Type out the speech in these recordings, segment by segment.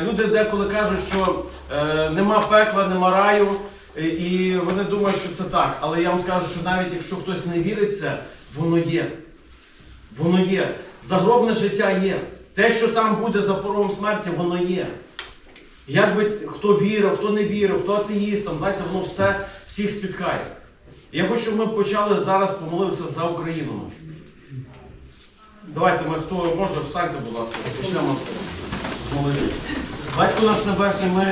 Люди деколи кажуть, що е, нема пекла, нема раю, е, і вони думають, що це так. Але я вам скажу, що навіть якщо хтось не вірить в це, воно є. Воно є. Загробне життя є. Те, що там буде за порогом смерті, воно є. Як би хто вірив, хто не вірив, хто атеїст, там, знаєте, воно все всіх спіткає. Я хочу, щоб ми почали зараз помолитися за Україну. Давайте ми, хто може, встаньте, будь ласка, почнемо з молитви. Батько наш Небесний, ми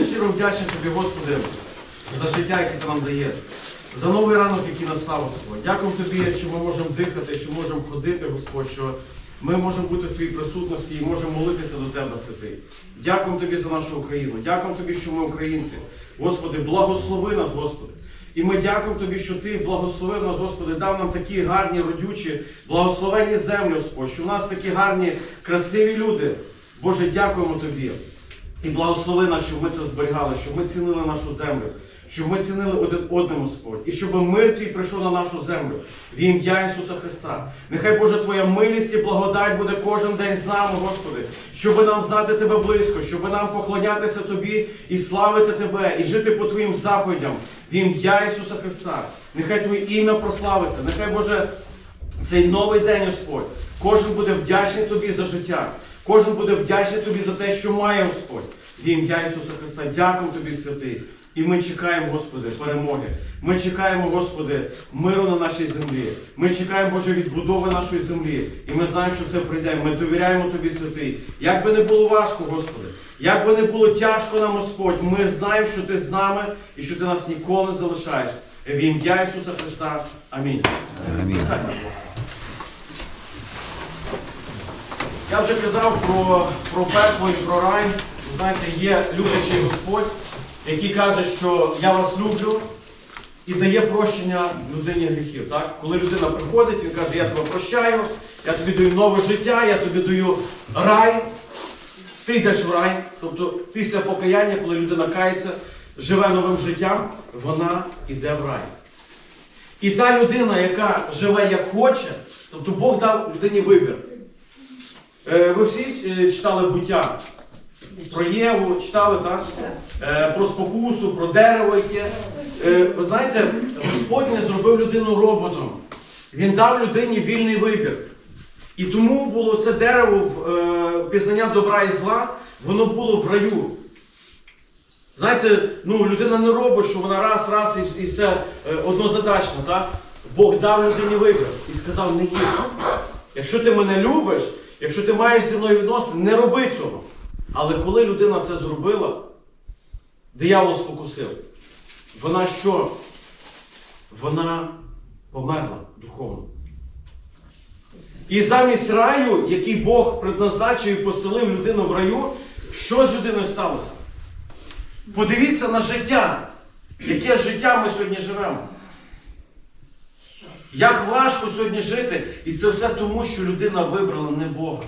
щиро вдячні Тобі, Господи, за життя, яке ти нам даєш, за новий ранок, який настав, Господь. Дякую Тобі, що ми можемо дихати, що можемо ходити, Господь, що ми можемо бути в Твоїй присутності і можемо молитися до Тебе, святий. Дякуємо Тобі за нашу Україну. Дякуємо Тобі, що ми українці. Господи, благослови нас, Господи. І ми дякуємо Тобі, що Ти благословив нас, Господи, дав нам такі гарні, родючі, благословенні землі, Господь, що в нас такі гарні, красиві люди. Боже, дякуємо Тобі. І благослови нас, щоб ми це зберігали, щоб ми цінили нашу землю, щоб ми цінили один одному, Господь. І щоб мир Твій прийшов на нашу землю в ім'я Ісуса Христа. Нехай Боже Твоя милість і благодать буде кожен день з нами, Господи, щоб нам знати Тебе близько, щоб нам поклонятися Тобі і славити Тебе, і жити по Твоїм заповідям в ім'я Ісуса Христа. Нехай Твоє ім'я прославиться. Нехай Боже цей новий день, Господь. Кожен буде вдячний тобі за життя. Кожен буде вдячний тобі за те, що має Господь. В ім'я Ісуса Христа. Дякую тобі, святий. І ми чекаємо, Господи, перемоги. Ми чекаємо, Господи, миру на нашій землі. Ми чекаємо, Боже, відбудови нашої землі. І ми знаємо, що це прийде. Ми довіряємо Тобі, святий. Як би не було важко, Господи, як би не було тяжко нам, Господь, ми знаємо, що Ти з нами і що Ти нас ніколи не залишаєш. В ім'я Ісуса Христа. Амінь. Амінь. Присядьте, будь ласка. Я вже казав про, про пекло і про рай. Знаєте, є люблячий Господь, який каже, що я вас люблю і дає прощення людині гріхів. Так? Коли людина приходить, він каже, я тебе прощаю, я тобі даю нове життя, я тобі даю рай. Ти йдеш в рай. Тобто після покаяння, коли людина кається, живе новим життям, вона йде в рай. І та людина, яка живе як хоче, тобто Бог дав людині вибір. Е, Ви всі е, читали буття про Єву, читали так? Е, Про спокусу, про дерево яке. Ви знаєте, Господь не зробив людину роботом. Він дав людині вільний вибір. І тому було це дерево пізнання добра і зла, воно було в раю. Знаєте, ну, людина не робить, що вона раз, раз і, все однозадачно. Так? Бог дав людині вибір і сказав, не їж. Якщо ти мене любиш, якщо ти маєш зі мною відносини, не роби цього. Але коли людина це зробила, диявол спокусив. Вона що? Вона померла духовно. І замість раю, який Бог предназначив і поселив людину в раю, що з людиною сталося? Подивіться на життя. Яке життя ми сьогодні живемо? Як важко сьогодні жити, і це все тому, що людина вибрала не Бога.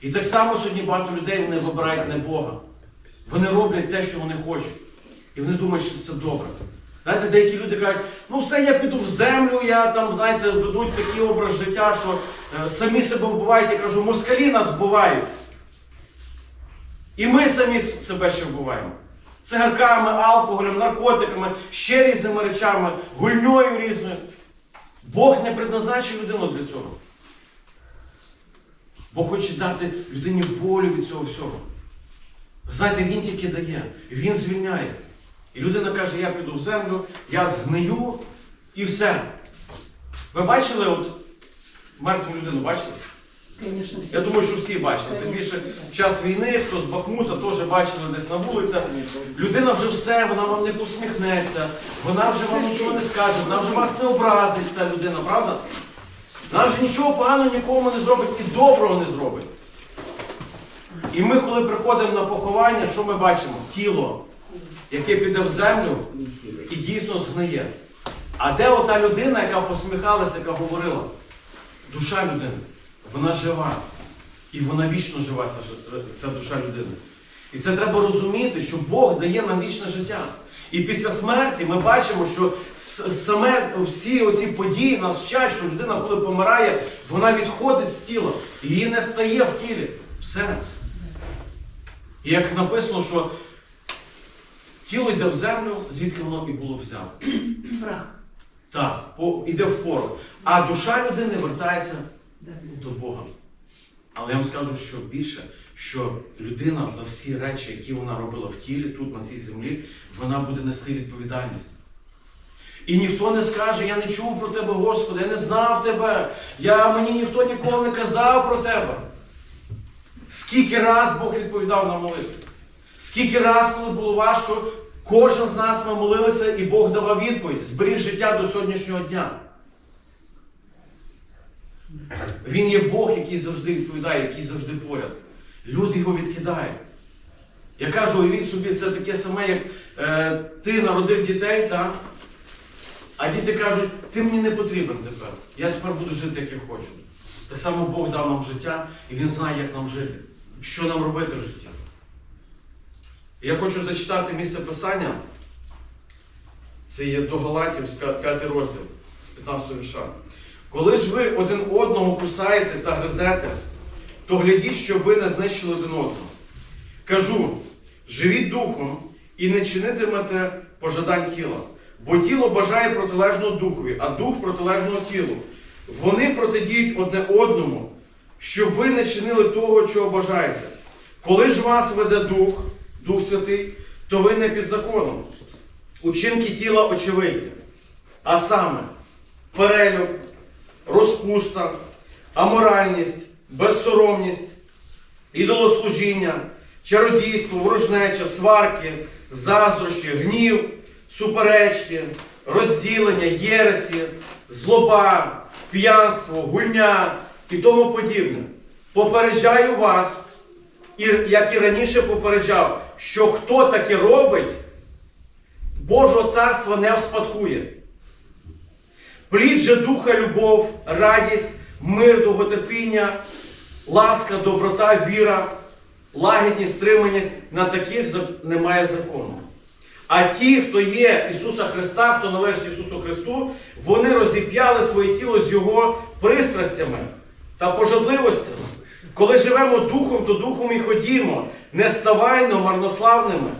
І так само сьогодні багато людей вони вибирають не Бога. Вони роблять те, що вони хочуть. І вони думають, що це добре. Знаєте, деякі люди кажуть, ну все, я піду в землю, я там, знаєте, ведуть такий образ життя, що е, самі себе вбивають. Я кажу, москалі нас вбивають. І ми самі себе ще вбиваємо. Цигарками, алкоголем, наркотиками, ще різними речами, гульньою різною. Бог не предназначив людину для цього. Бог хоче дати людині волю від цього всього. Знаєте, він тільки дає, він звільняє. І людина каже, я піду в землю, я згнию і все. Ви бачили от мертву людину, бачили? Я думаю, що всі бачили. Тим більше в час війни, хто з Бахмута теж бачили десь на вулицях. Людина вже все, вона вам не посміхнеться, вона вже вам нічого не скаже, вона вже вас не образить, ця людина, правда? Вона вже нічого поганого нікому не зробить і доброго не зробить. І ми, коли приходимо на поховання, що ми бачимо? Тіло, яке піде в землю і дійсно згниє. А де ота людина, яка посміхалася, яка говорила? Душа людини. Вона жива. І вона вічно жива, ця, ця душа людини. І це треба розуміти, що Бог дає нам вічне життя. І після смерті ми бачимо, що саме всі оці події нас вчать, що людина, коли помирає, вона відходить з тіла. Її не стає в тілі. Все. І як написано, що тіло йде в землю, звідки воно і було взято. Прах. Так, йде в порох. А душа людини вертається до Бога. Але я вам скажу, що більше, що людина за всі речі, які вона робила в тілі, тут, на цій землі, вона буде нести відповідальність. І ніхто не скаже, я не чув про тебе, Господи, я не знав тебе, я, мені ніхто ніколи не казав про тебе. Скільки раз Бог відповідав на молитву. Скільки раз, коли було важко, кожен з нас ми молилися, і Бог давав відповідь, зберіг життя до сьогоднішнього дня. Він є Бог, який завжди відповідає, який завжди поряд. Люди його відкидають. Я кажу, уявіть собі, це таке саме, як е, ти народив дітей, так? а діти кажуть, ти мені не потрібен тепер. Я тепер буду жити, як я хочу. Так само Бог дав нам життя, і Він знає, як нам жити, що нам робити в житті. Я хочу зачитати місце писання. Це є до Галатів, 5 розділ, з 15 вірша. Коли ж ви один одного кусаєте та гризете, то глядіть, щоб ви не знищили один одного. Кажу, живіть духом і не чинитимете пожадань тіла, бо тіло бажає протилежного духові, а дух протилежного тілу. Вони протидіють одне одному, щоб ви не чинили того, чого бажаєте. Коли ж вас веде дух, Дух Святий, то ви не під законом. Учинки тіла очевидні, а саме перелюб, розпуста, аморальність, безсоромність, ідолослужіння, чародійство, ворожнеча, сварки, заздрощі, гнів, суперечки, розділення, єресі, злоба, п'янство, гульня і тому подібне. Попереджаю вас, як і раніше попереджав, що хто таке робить, Божого царства не вспадкує. Плід же духа, любов, радість, мир, довготерпіння, ласка, доброта, віра, лагідність, стриманість, на таких немає закону. А ті, хто є Ісуса Христа, хто належить Ісусу Христу, вони розіп'яли своє тіло з Його пристрастями та пожадливостями. Коли живемо духом, то духом і ходімо, не ставайно марнославними,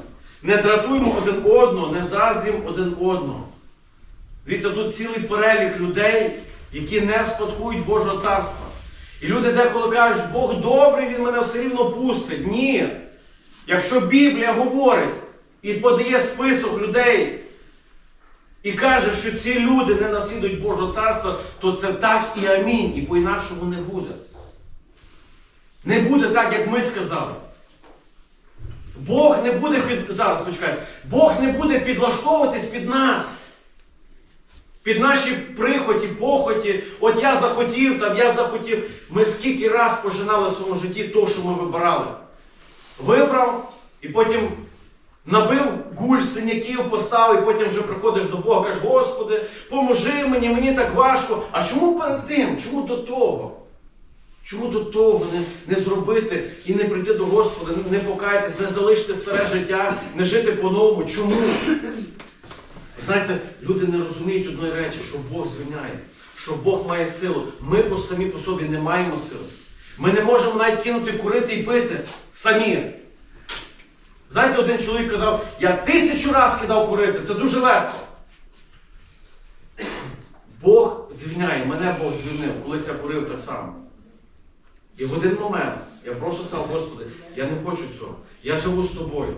не дратуймо один одного, не заздрім один одного. Дивіться, тут цілий перелік людей, які не спадкують Божого царства. І люди деколи кажуть, Бог добрий, Він мене все рівно пустить. Ні. Якщо Біблія говорить і подає список людей, і каже, що ці люди не наслідують Божого царства, то це так і амінь. І по-інакшому не буде. Не буде так, як ми сказали. Бог не буде під. Зараз почекай. Бог не буде підлаштовуватись під нас. Під наші прихоті, похоті. От я захотів, там я захотів. Ми скільки раз пожинали в своєму житті то, що ми вибирали. Вибрав і потім набив гуль синяків, поставив, і потім вже приходиш до Бога, кажеш, Господи, поможи мені, мені так важко. А чому перед тим? Чому до того? Чому до того не, не зробити і не прийти до Господа, не покаятись, не залишити старе життя, не жити по-новому? Чому? Знаєте, люди не розуміють одної речі, що Бог звільняє, що Бог має силу. Ми по самі по собі не маємо сили. Ми не можемо навіть кинути курити і пити самі. Знаєте, один чоловік казав, я тисячу раз кидав курити, це дуже легко. Бог звільняє, мене Бог звільнив, колись я курив так само. І в один момент я просто сказав, Господи, я не хочу цього. Я живу з тобою.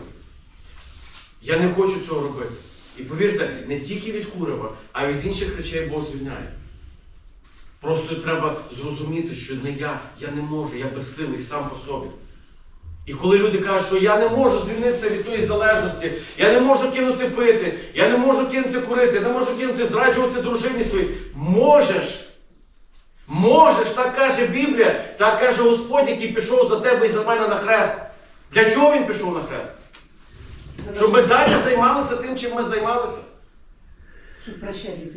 Я не хочу цього робити. І повірте, не тільки від курева, а від інших речей Бог звільняє. Просто треба зрозуміти, що не я, я не можу, я безсилий сам по собі. І коли люди кажуть, що я не можу звільнитися від тої залежності, я не можу кинути пити, я не можу кинути курити, я не можу кинути зраджувати дружині своїй. Можеш. Можеш, так каже Біблія, так каже Господь, який пішов за тебе і за мене на хрест. Для чого він пішов на хрест? Щоб ми далі займалися тим, чим ми займалися. Щоб прощали з.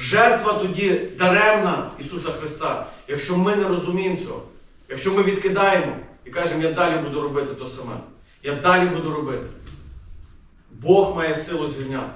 Жертва тоді даремна Ісуса Христа, якщо ми не розуміємо цього, якщо ми відкидаємо і кажемо, я далі буду робити то саме. Я далі буду робити. Бог має силу звільняти.